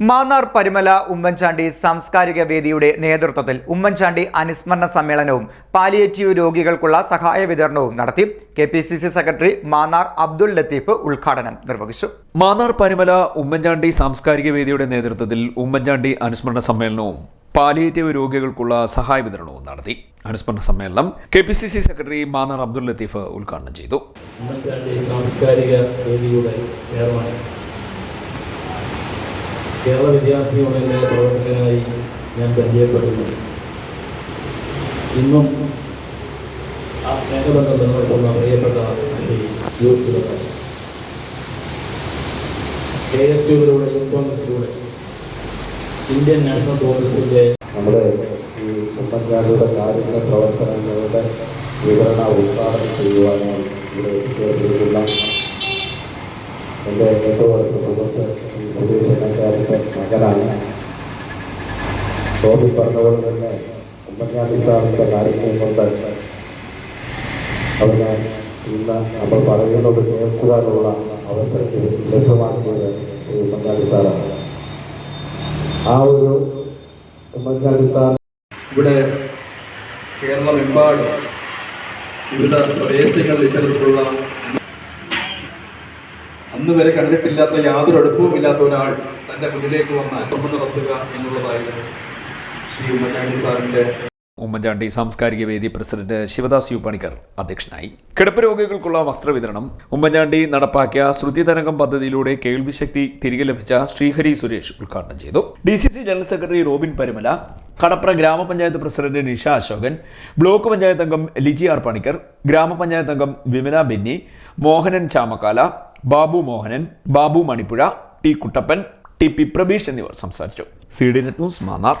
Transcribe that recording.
മാന്നാർ പരിമല ഉമ്മൻചാണ്ടി സാംസ്കാരിക വേദിയുടെ നേതൃത്വത്തിൽ ഉമ്മൻചാണ്ടി അനുസ്മരണ സമ്മേളനവും പാലിയേറ്റീവ് രോഗികൾക്കുള്ള സഹായ വിതരണവും നടത്തി K P C C secretary Mannar Abdul Latheef ഉദ്ഘാടനം നിർവഹിച്ചു. മാന്നാർ പരിമല ഉമ്മൻചാണ്ടി സാംസ്കാരിക വേദിയുടെ നേതൃത്വത്തിൽ ഉമ്മൻചാണ്ടി അനുസ്മരണ സമ്മേളനവും പാലിയേറ്റീവ് രോഗികൾക്കുള്ള സഹായ വിതരണവും നടത്തി. അനുസ്മരണ സമ്മേളനം K P C C secretary Mannar Abdul Latheef ഉദ്ഘാടനം ചെയ്തു. ഉമ്മൻചാണ്ടി സാംസ്കാരിക വേദിയുടെ ചെയർമാൻ കേരള വിദ്യാർത്ഥി യൂണിയന്റെ പ്രവർത്തകനായി ഞാൻ പരിചയപ്പെടുന്നു. ഇന്നും ആ സ്നേഹബന്ധം നിലനിർത്തുന്ന പ്രിയപ്പെട്ട Shri U S Sivadas K S യുവിലൂടെ കോൺഗ്രസിലൂടെ ഇന്ത്യൻ നാഷണൽ കോൺഗ്രസിന്റെ നമ്മുടെ ഈ ഉമ്മൻചാണ്ടിയുടെ കാരുണ്യ പ്രവർത്തനങ്ങളുടെ വിവരണ ഉദ്ഘാടനം ചെയ്യുവാനായി ഇവിടെ എത്തിച്ചേർന്നിരിക്കുന്ന എന്റെ ഏറ്റവും സുഹൃത്ത് പുതിയ ചെന്നക്കാരുടെ മകനാണ് ടോബി പറഞ്ഞതുപോലെ തന്നെ ഉമ്മൻചാണ്ടി സാറിന്റെ കാര്യങ്ങൾ കൊണ്ട് ഇന്ന് നമ്മൾ പറയുന്നത് കേൾക്കുവാനുള്ള അവസരം ലഭ്യമാക്കിയത് ശ്രീ ഉമ്മൻചാണ്ടി സാറാണ് ആ ഒരു ഉമ്മൻചാണ്ടി സാർ ഇവിടെ കേരളമെമ്പാടും വിവിധ പ്രദേശങ്ങളിൽ ഇത്തരത്തിലുള്ള അന്ന് വരെ കണ്ടിട്ടില്ലാത്ത യാതൊരു അടുപ്പവും ഇല്ലാത്ത ഒരാൾ തന്റെ മുന്നിലേക്ക് വന്ന് അനുഭവം നടത്തുക എന്നുള്ളതായിരുന്നു ശ്രീ ഉമ്മൻചാണ്ടി സാറിന്റെ ഉമ്മൻചാണ്ടി സാംസ്കാരിക വേദി പ്രസിഡന്റ് ശിവദാസ് യു പണിക്കർ അധ്യക്ഷനായി. കിടപ്പ് രോഗികൾക്കുള്ള വസ്ത്രവിതരണം. ഉമ്മൻചാണ്ടി നടപ്പാക്കിയ ശ്രുതിതരംഗം പദ്ധതിയിലൂടെ കേൾവിശക്തി തിരികെ ലഭിച്ച ശ്രീഹരി സുരേഷ് ഉദ്ഘാടനം ചെയ്തു. D C C general secretary Robin Parumala Kadapra ഗ്രാമപഞ്ചായത്ത് പ്രസിഡന്റ് നിഷ അശോകൻ ബ്ലോക്ക് പഞ്ചായത്ത് അംഗം ലിജി ആർ പണിക്കർ ഗ്രാമപഞ്ചായത്ത് അംഗം Vimala Benny Mohanan Chamakkala Babu Mohanan Babu Manippuzha T Kuttappan T P Prabeesh എന്നിവർ സംസാരിച്ചു. C D net news Mannar.